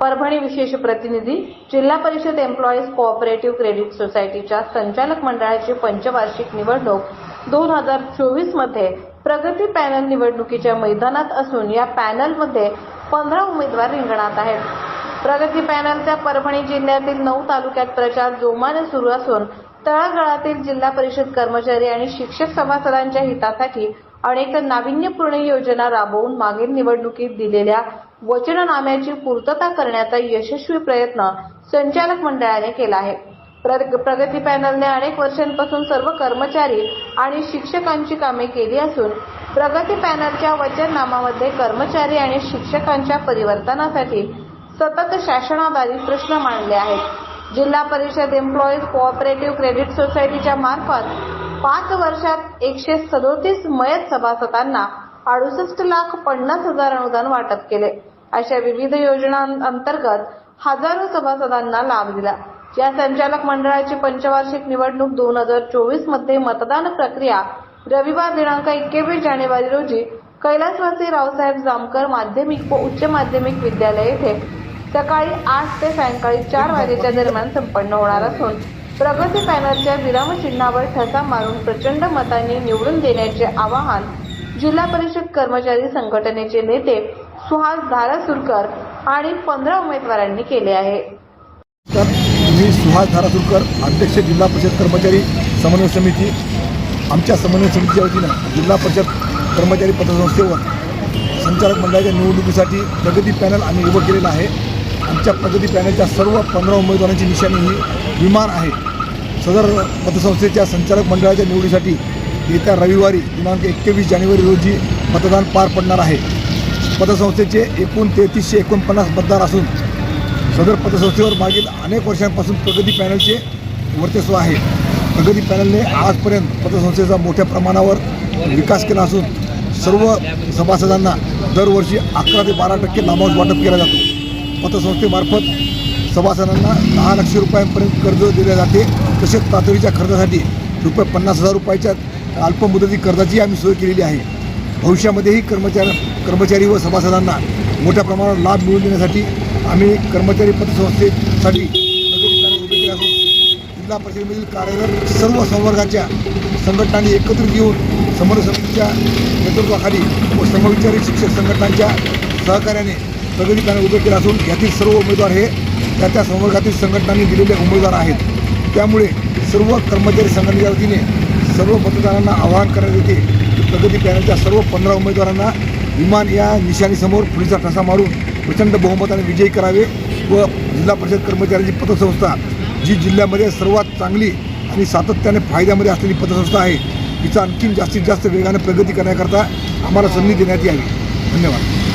परभणी विशेष प्रतिनिधी जिल्हा परिषद एम्प्लॉईज कोऑपरेटिव्ह क्रेडिट सोसायटीच्या संचालक मंडळाची पंचवार्षिक निवडणूक दोन हजार चोवीसमध्ये प्रगती पॅनल निवडणुकीच्या मैदानात असून या पॅनलमध्ये पंधरा उमेदवार रिंगणात आहेत. प्रगती पॅनलचा परभणी जिल्ह्यातील नऊ तालुक्यात प्रचार जोमाने सुरू असून तळागाळातील जिल्हा परिषद कर्मचारी आणि शिक्षक सभासदांच्या हितासाठी अनेक नाविन्यपूर्ण योजना राबवून मागील निवडणुकीत दिलेल्या वचननाम्याची पूर्तता करण्याचा यशस्वी प्रयत्न संचालक मंडळाने केला आहे. प्रग- प्रगती पॅनलने अनेक वर्षांपासून सर्व कर्मचारी आणि शिक्षकांची कामे केली असून प्रगती पॅनलच्या वचननामामध्ये कर्मचारी आणि शिक्षकांच्या परिवर्तनासाठी सतत शासनाद्वारे प्रश्न मांडले आहेत. जिल्हा परिषद एम्प्लॉईज कोऑपरेटिव्ह क्रेडिट सोसायटीच्या मार्फत पाच वर्षात एकशे सदोतीस मयत सभासदांना अडुसष्ट लाख पन्नास हजार अनुदान वाटप केले. अशा विविध योजनांअंतर्गत हजारो सभासदांना लाभ दिला. या संचालक मंडळाची पंचवार्षिक निवडणूक दोन हजार चोवीसमध्ये मतदान प्रक्रिया रविवार दिनांक एकवीस जानेवारी रोजी कैलासवासी रावसाहेब जामकर माध्यमिक व उच्च माध्यमिक विद्यालय येथे सकाळी आठ ते सायंकाळी चार वाजेच्या दरम्यान संपन्न होणार असून प्रगती पॅनलच्या विरामचिन्हावर ठसा मारून प्रचंड मतांनी निवडून देण्याचे आवाहन जिल्हा परिषद कर्मचारी संघटनेचे नेते सुहास धारासुरकर आणि पंधरा उमेदवारांनी केले आहे. तर मी सुहास धारासुरकर अध्यक्ष जिल्हा परिषद कर्मचारी समन्वय समिती. आमच्या समन्वय समितीच्या वतीनं जिल्हा परिषद कर्मचारी पतसंस्थेवर संचालक मंडळाच्या निवडणुकीसाठी प्रगती पॅनल आम्ही उभं केलेलं आहे. आमच्या प्रगती पॅनलच्या सर्व पंधरा उमेदवारांची निशाणी ही विमान आहे. सदर पतसंस्थेच्या संचालक मंडळाच्या निवडीसाठी येत्या रविवारी दिनांक एकवीस जानेवारी रोजी मतदान पार पडणार आहे. पतसंस्थेचे एकूण तेहतीसशे एकोणपन्नास मतदार असून सदर पतसंस्थेवर मागील अनेक वर्षांपासून प्रगती पॅनलचे वर्चस्व आहे. प्रगती पॅनलने आजपर्यंत पतसंस्थेचा मोठ्या प्रमाणावर विकास केला असून सर्व सभासदांना दरवर्षी अकरा ते बारा टक्के लाभांश वाटप केला जातो. पतसंस्थेमार्फत सभासदांना दहा लक्ष रुपयांपर्यंत कर्ज दिले जाते. तसेच तातडीच्या खर्चासाठी रुपये पन्नास हजार रुपयाच्या अल्पमुदती कर्जाची आम्ही सोय केलेली आहे. भविष्यामध्येही कर्मचारी कर्मचारी व सभासदांना मोठ्या प्रमाणात लाभ मिळवून देण्यासाठी आम्ही कर्मचारी पतसंस्थेसाठी जिल्हा परिषदेमधील कार्यरत सर्व संवर्गाच्या संघटनांनी एकत्रित येऊन समर समितीच्या नेतृत्वाखाली व समविचारी शिक्षक संघटनांच्या सहकार्याने प्रगती उभे केले असून यातील सर्व उमेदवार हे त्या त्या संवर्गातील संघटनांनी दिलेले उमेदवार आहेत. त्यामुळे सर्व कर्मचारी संघटनेच्या वतीने सर्व मतदारांना आवाहन करण्यात येते की प्रगती पॅनलच्या सर्व पंधरा उमेदवारांना विमान या निशाणीसमोर पुढीचा ठसा मारून प्रचंड बहुमताने विजयी करावे व जिल्हा परिषद कर्मचाऱ्यांची पतसंस्था जी जिल्ह्यामध्ये सर्वात चांगली आणि सातत्याने फायद्यामध्ये असलेली पतसंस्था आहे तिचा आणखीन जास्तीत जास्त वेगाने प्रगती करण्याकरता आम्हाला संधी देण्यात यावी. धन्यवाद.